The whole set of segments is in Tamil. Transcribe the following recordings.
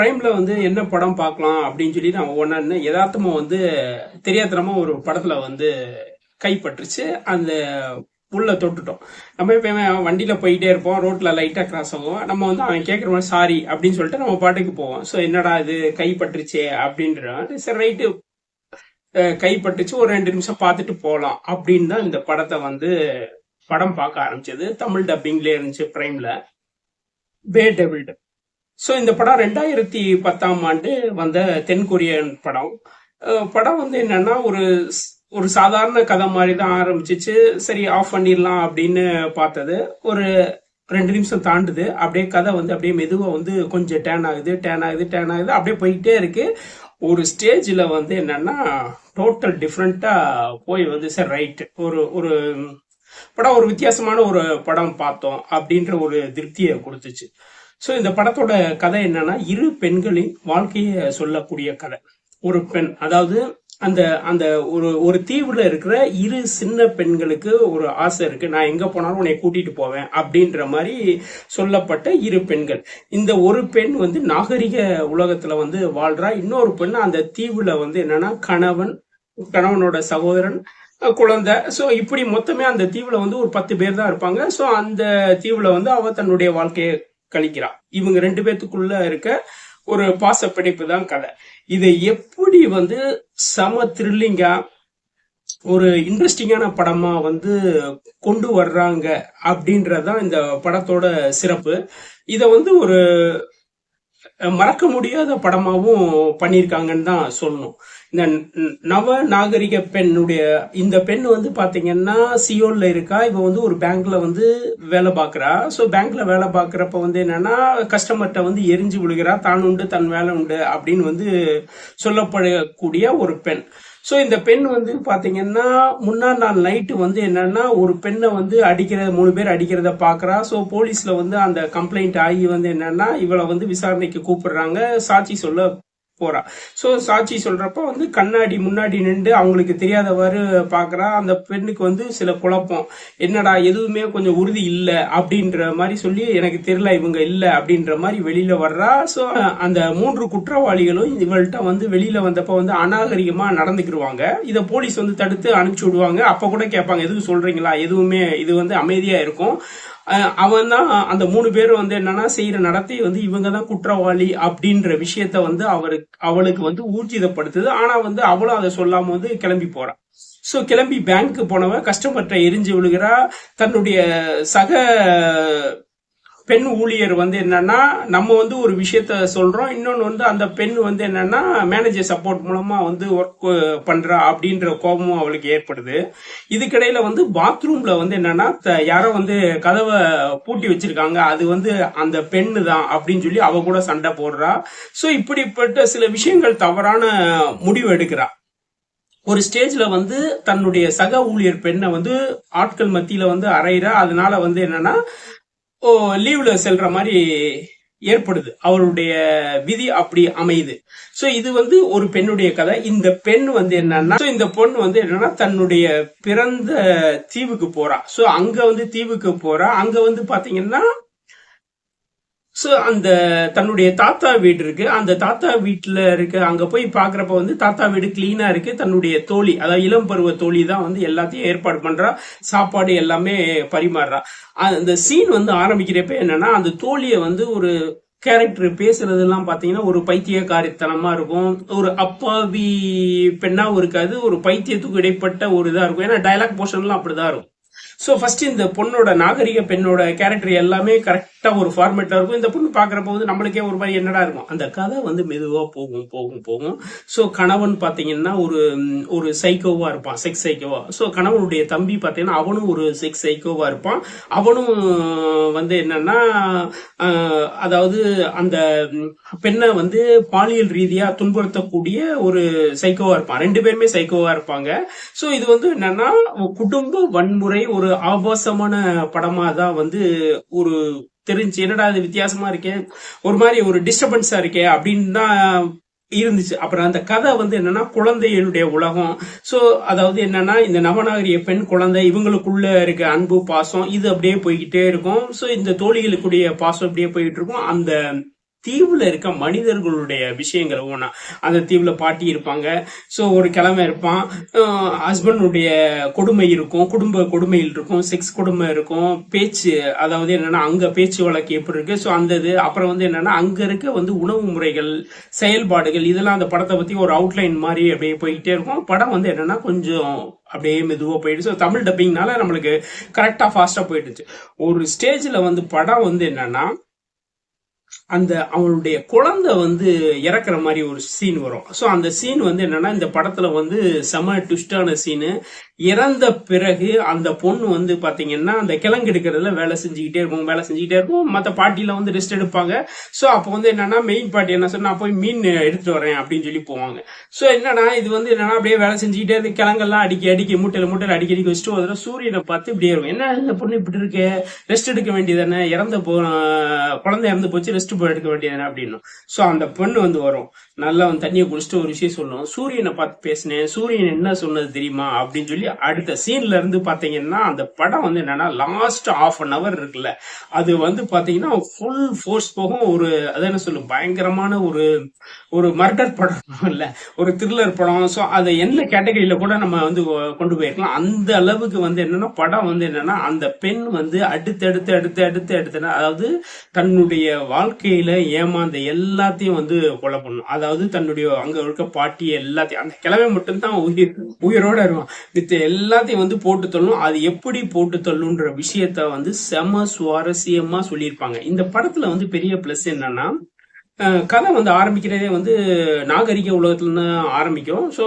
ப்ரைமில் வந்து என்ன படம் பார்க்கலாம் அப்படின்னு சொல்லி நான் ஒவ்வொன்றா யதார்த்தமாக வந்து தெரியாதனமா ஒரு படத்தில் வந்து கைப்பற்றுச்சு. அந்த உள்ள தொட்டுட்டோம். நம்ம எப்பயுமே வண்டியில் போயிட்டே இருப்போம். ரோட்டில் லைட்டாக கிராஸ் ஆகும் நம்ம வந்து அவன் கேட்குற மாதிரி சாரி அப்படின்னு சொல்லிட்டு நம்ம பாட்டுக்கு போவோம். ஸோ என்னடா இது? கைப்பற்றுச்சே அப்படின்ற சரி ரைட்டு கைப்பற்றுச்சு. ஒரு ரெண்டு நிமிஷம் பார்த்துட்டு போகலாம் அப்படின்னு தான் இந்த படத்தை வந்து படம் பார்க்க ஆரம்பிச்சது. தமிழ் டப்பிங்லேயே இருந்துச்சு ப்ரைமில் பே டெவில்டு ஸோ இந்த படம் ரெண்டாயிரத்தி பத்தாம் ஆண்டு வந்த தென்கொரியன் படம். படம் வந்து என்னன்னா ஒரு ஒரு சாதாரண கதை மாதிரி தான் ஆரம்பிச்சிச்சு. சரி ஆஃப் பண்ணிடலாம் அப்படின்னு பார்த்தது. ஒரு ரெண்டு நிமிஷம் தாண்டுது. அப்படியே கதை வந்து அப்படியே மெதுவாக வந்து கொஞ்சம் டேன் ஆகுது டேன் ஆகுது டேன் ஆகுது. அப்படியே போயிட்டே இருக்கு. ஒரு ஸ்டேஜில் வந்து என்னன்னா டோட்டல் டிஃப்ரெண்ட்டாக போய் வந்து சார் ரைட் ஒரு ஒரு படம் ஒரு வித்தியாசமான ஒரு படம் பார்த்தோம் அப்படின்ற ஒரு திருப்தியை கொடுத்துச்சு. ஸோ இந்த படத்தோட கதை என்னன்னா இரு பெண்களின் வாழ்க்கையை சொல்லக்கூடிய கதை. ஒரு பெண் அதாவது அந்த அந்த ஒரு ஒரு தீவுல இருக்கிற இரு சின்ன பெண்களுக்கு ஒரு ஆசை இருக்கு. நான் எங்க போனாலும் உன்னை கூட்டிட்டு போவேன் அப்படின்ற மாதிரி சொல்லப்பட்ட இரு பெண்கள். இந்த ஒரு பெண் வந்து நாகரிக உலகத்துல வந்து வாழ்றா. இன்னொரு பெண் அந்த தீவுல வந்து என்னன்னா கணவன் கணவனோட சகோதரன் குழந்தை. ஸோ இப்படி மொத்தமே அந்த தீவுல வந்து ஒரு பத்து பேர் தான் இருப்பாங்க. ஸோ அந்த தீவுல வந்து அவ தன்னுடைய வாழ்க்கையை கழிக்கிறா. இவங்க ரெண்டு பேத்துக்குள்ள இருக்க ஒரு பாச பிடிப்பு தான் கதை. இதை எப்படி வந்து சம த்ரில்லிங்கா ஒரு இன்ட்ரெஸ்டிங்கான படமா வந்து கொண்டு வர்றாங்க அப்படின்றதான் இந்த படத்தோட சிறப்பு. இதை வந்து ஒரு மறக்க முடியாத படமாகவும் பண்ணியிருக்காங்கன்னு தான் சொல்லணும். இந்த நவ நாகரிக பெண்ணுடைய இந்த பெண் வந்து பார்த்தீங்கன்னா சியோல்ல இருக்கா? இவ வந்து ஒரு பேங்க்ல வந்து வேலை பார்க்குறா ஸோ பேங்க்ல வேலை பார்க்குறப்ப வந்து என்னன்னா கஸ்டமர்கிட்ட வந்து எரிஞ்சு விழுகிறா. தான் உண்டு தன் வேலை உண்டு அப்படின்னு வந்து சொல்லப்படக்கூடிய ஒரு பெண். ஸோ இந்த பெண் வந்து பாத்தீங்கன்னா முன்னாள் நாள் நைட்டு வந்து என்னன்னா ஒரு பெண்ணை வந்து அடிக்கிற மூணு பேர் அடிக்கிறத பார்க்குறா ஸோ போலீஸ்ல வந்து அந்த கம்ப்ளைண்ட் ஆகி வந்து என்னன்னா இவளை வந்து விசாரணைக்கு கூப்பிடுறாங்க. சாட்சி சொல்ல போறா. ஸோ சாட்சி சொல்றப்ப வந்து கண்ணாடி முன்னாடி நின்று அவங்களுக்கு தெரியாதவாறு பார்க்குறா அந்த பெண்ணுக்கு வந்து சில குழப்பம். என்னடா எதுவுமே கொஞ்சம் உறுதி இல்லை அப்படின்ற மாதிரி சொல்லி எனக்கு தெரியல இவங்க இல்லை அப்படின்ற மாதிரி வெளியில வர்றா. ஸோ அந்த மூன்று குற்றவாளிகளும் இவள்கிட்ட வந்து வெளியில வந்தப்ப வந்து அநாகரிகமா நடந்துக்கிடுவாங்க இதை போலீஸ் வந்து தடுத்து அனுப்பிச்சு விடுவாங்க. அப்போ கூட கேட்பாங்க எதுவும் சொல்றீங்களா? எதுவுமே இது வந்து அமைதியா இருக்கும். அவன் தான் அந்த மூணு பேர் வந்து என்னன்னா செய்யற நடத்தை வந்து இவங்க தான் குற்றவாளி அப்படின்ற விஷயத்த வந்து அவருக்கு அவளுக்கு வந்து ஊர்ஜிதப்படுத்துது. ஆனா வந்து அவளும் அதை சொல்லாம வந்து கிளம்பி போறான் ஸோ கிளம்பி பேங்க்கு போனவன் கஸ்டமர்கிட்ட எரிஞ்சு விழுகிறா. தன்னுடைய சக பெண் ஊழியர் வந்து என்னன்னா நம்ம வந்து ஒரு விஷயத்த சொல்றோம். இன்னொன்று வந்து அந்த பெண் வந்து என்னன்னா மேனேஜர் சப்போர்ட் மூலமா வந்து ஒர்க் பண்றா அப்படின்ற கோபமும் அவளுக்கு ஏற்படுது. இதுக்கிடையில வந்து பாத்ரூம்ல வந்து என்னன்னா த- யாரோ வந்து கதவை பூட்டி வச்சிருக்காங்க. அது வந்து அந்த பெண்ணு தான் அப்படின்னு சொல்லி அவ கூட சண்டை போடுறா. ஸோ இப்படிப்பட்ட சில விஷயங்கள் தவறான முடிவு எடுக்கிறா. ஒரு ஸ்டேஜ்ல வந்து தன்னுடைய சக ஊழியர் பெண்ணை வந்து ஆட்கள் மத்தியில வந்து அறையிற. அதனால வந்து என்னன்னா லீவ்ல செல்ற மாதிரி ஏற்படுது. அவருடைய விதி அப்படி அமையுது. சோ இது வந்து ஒரு பெண்ணுடைய கதை. இந்த பெண் வந்து என்னன்னா இந்த பொண்ணு வந்து என்னன்னா தன்னுடைய பிறந்த தீவுக்கு போறா. சோ அங்க வந்து தீவுக்கு போறா. அங்க வந்து பாத்தீங்கன்னா ஸோ அந்த தன்னுடைய தாத்தா வீடு இருக்கு. அந்த தாத்தா வீட்டில் இருக்க அங்கே போய் பார்க்குறப்ப வந்து தாத்தா வீடு கிளீனாக இருக்கு. தன்னுடைய தோழி அதாவது இளம் பருவ தோழி தான் வந்து எல்லாத்தையும் ஏற்பாடு பண்ணுறா சாப்பாடு எல்லாமே பரிமாறுறா. அந்த சீன் வந்து ஆரம்பிக்கிறப்ப என்னன்னா அந்த தோழியை வந்து ஒரு கேரக்டர் பேசுறதெல்லாம் பார்த்தீங்கன்னா ஒரு பைத்தியக்காரித்தனமாக இருக்கும். ஒரு அப்பாவி பெண்ணாகவும் இருக்காது. ஒரு பைத்தியத்துக்கு இடைப்பட்ட ஒரு இதாக இருக்கும். ஏன்னா டயலாக் போர்ஷன்லாம் அப்படிதான் இருக்கும். ஸோ ஃபர்ஸ்ட் இந்த பொண்ணோட நாகரிக பெண்ணோட கேரக்டர் எல்லாமே கரெக்ட் ஒரு ஃபார்மேட்டா இருக்கும். இந்த பொண்ணு பார்க்குறப்போ வந்து நம்மளுக்கே ஒரு மாதிரி என்னடா இருக்கும். அந்த கதை வந்து மெதுவாக போகும் போகும் போகும். ஸோ கணவன் பார்த்தீங்கன்னா ஒரு ஒரு சைக்கோவாக இருப்பான். செக்ஸ் சைக்கோவா ஸோ கணவனுடைய தம்பி பார்த்தீங்கன்னா அவனும் ஒரு செக்ஸ் சைக்கோவாக இருப்பான். அவனும் வந்து என்னன்னா அதாவது அந்த பெண்ணை வந்து பாலியல் ரீதியாக துன்புறுத்தக்கூடிய ஒரு சைக்கோவாக இருப்பான். ரெண்டு பேருமே சைக்கோவாக இருப்பாங்க. ஸோ இது வந்து என்னன்னா குடும்ப வன்முறை ஒரு ஆபாசமான படமாக தான் வந்து ஒரு தெரிஞ்சு என்னடா அது வித்தியாசமா இருக்கே? ஒரு மாதிரி ஒரு டிஸ்டர்பன்ஸா இருக்கே? அப்படின்னு தான் இருந்துச்சு. அப்புறம் அந்த கதை வந்து என்னன்னா குழந்தைகளுடைய உலகம். ஸோ அதாவது என்னன்னா இந்த நவநாகரிய பெண் குழந்தை இவங்களுக்குள்ள இருக்க அன்பு பாசம் இது அப்படியே போய்கிட்டே இருக்கும். ஸோ இந்த தோழிகளுக்குடைய பாசம் அப்படியே போயிட்டு இருக்கும். அந்த தீவுல இருக்க மனிதர்களுடைய விஷயங்கள் ஒன்றா அந்த தீவுல பாட்டி இருப்பாங்க. ஸோ ஒரு கிழமை இருப்பான். ஹஸ்பண்டுடைய கொடுமை இருக்கும். குடும்ப கொடுமையில் இருக்கும். செக்ஸ் கொடுமை இருக்கும். பேச்சு அதாவது என்னன்னா அங்க பேச்சு வழக்கு எப்படி இருக்கு? ஸோ அந்த இது அப்புறம் வந்து என்னன்னா அங்க இருக்க வந்து உணவு முறைகள் செயல்பாடுகள் இதெல்லாம் அந்த படத்தை பத்தி ஒரு அவுட்லைன் மாதிரி அப்படியே போய்கிட்டே இருக்கும். படம் வந்து என்னன்னா கொஞ்சம் அப்படியே மெதுவாக போயிடுச்சு. ஸோ தமிழ் டப்பிங்னால நம்மளுக்கு கரெக்டாக ஃபாஸ்ட்டாக போயிடுச்சு. ஒரு ஸ்டேஜில் வந்து படம் வந்து என்னன்னா அந்த அவனுடைய குழந்தை வந்து இறக்குற மாதிரி ஒரு சீன் வரும். ஸோ அந்த சீன் வந்து என்னன்னா இந்த படத்துல வந்து செம ட்விஸ்டான சீனு இறந்த பிறகு அந்த பொண்ணு வந்து பாத்தீங்கன்னா அந்த கிழங்கு எடுக்கிறதுல வேலை செஞ்சுக்கிட்டே இருக்கும். வேலை செஞ்சுக்கிட்டே இருக்கும். மற்ற பாட்டியில வந்து ரெஸ்ட் எடுப்பாங்க. ஸோ அப்போ வந்து என்னன்னா மெயின் பாட்டி என்ன சொன்னா போய் மீன் எடுத்துட்டு வரேன் அப்படின்னு சொல்லி போவாங்க. ஸோ என்னன்னா இது வந்து என்னன்னா அப்படியே வேலை செஞ்சுக்கிட்டே இருந்து கிழங்கெல்லாம் அடிக்க அடிக்க மூட்டையில மூட்டையில அடிக்க அடிக்க வச்சுட்டு ஒரு சூரியனை பார்த்து இப்படியே இருக்கும். என்ன இந்த பொண்ணு இப்படி இருக்கு? ரெஸ்ட் எடுக்க வேண்டியதானே இறந்த போ குழந்தை இறந்து போச்சு ரெஸ்ட் எடுக்க வேண்டியது அப்படின்னு ஸோ அந்த பொண்ணு வந்து வரும். நல்லா வந்து தண்ணியை குடிச்சிட்டு ஒரு விஷயம் சொல்லுவோம் சூரியனை பார்த்து பேசினேன். சூரியன் என்ன சொன்னது தெரியுமா அப்படின்னு சொல்லி அடுத்த சீன்ல இருந்து பாத்தீங்கன்னா அந்த படம் வந்து என்னன்னா லாஸ்ட் ஆஃப் அன் அவர் இருக்குல்ல. அது வந்து பாத்தீங்கன்னா ஃபுல் ஃபோர்ஸ் போகும். ஒரு அது என்ன சொல்லும்? பயங்கரமான ஒரு ஒரு மர்டர் படம் இல்ல ஒரு த்ரில்லர் படம். ஸோ அதை என்ன கேட்டகரியில கூட நம்ம வந்து கொண்டு போயிருக்கலாம். அந்த அளவுக்கு வந்து என்னன்னா படம் வந்து என்னன்னா அந்த பெண் வந்து அடுத்தடுத்து அடுத்து அடுத்து அடுத்து அதாவது தன்னுடைய வாழ்க்கையில ஏமாந்த எல்லாத்தையும் வந்து கொலை பண்ணும். அதாவது தன்னுடைய அங்க இருக்க பாட்டி எல்லாத்தையும் அந்த கிழமை மட்டும்தான் உயிர் உயிரோட இருக்கும் வித் எல்லாத்தையும் வந்து போட்டு தள்ளும். அது எப்படி போட்டு தள்ளுன்ற விஷயத்த வந்து செம சுவாரஸ்யமா சொல்லியிருப்பாங்க. இந்த படத்துல வந்து பெரிய பிளஸ் என்னன்னா கதை வந்து ஆரம்பிக்கிறதே வந்து நாகரிக உலகத்துல ஆரம்பிக்கும். ஸோ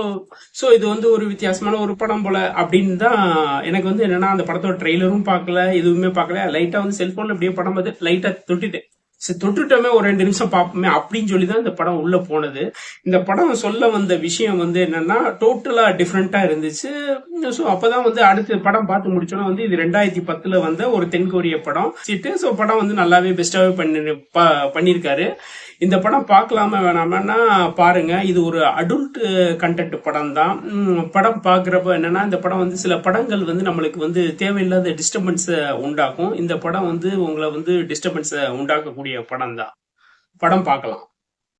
ஸோ இது வந்து ஒரு வித்தியாசமான ஒரு படம் போல அப்படின்னு தான் எனக்கு வந்து என்னன்னா அந்த படத்தோட ட்ரெய்லரும் பார்க்கல எதுவுமே பார்க்கல. லைட்டா வந்து செல்போன்ல அப்படியே படம் பார்த்து லைட்டா தொட்டிட்டேன். சரி தொட்டுட்டோமே ஒரு ரெண்டு நிமிஷம் பார்ப்போமே அப்படின்னு சொல்லி தான் இந்த படம் உள்ள போனது. இந்த படம் சொல்ல வந்த விஷயம் வந்து என்னன்னா டோட்டலா டிஃப்ரெண்டா இருந்துச்சு. ஸோ அப்பதான் வந்து அடுத்த படம் பார்த்து முடிச்சோன்னா வந்து இது ரெண்டாயிரத்தி பத்துல வந்த ஒரு தென்கொரிய படம். சிட்டு ஸோ படம் வந்து நல்லாவே பெஸ்டாவே பண்ணி ப- பண்ணியிருக்காரு இந்த படம் பார்க்கலாமா வேணாமன்னா பாருங்க. இது ஒரு அடல்ட் கண்டென்ட் படம் தான் படம் பார்க்குறப்ப என்னன்னா இந்த படம் வந்து சில படங்கள் வந்து நம்மளுக்கு வந்து தேவையில்லாத டிஸ்டர்பன்ஸை உண்டாக்கும். இந்த படம் வந்து உங்களை வந்து டிஸ்டர்பன்ஸை உண்டாக்கக்கூடிய படம் தான் படம் பார்க்கலாம்.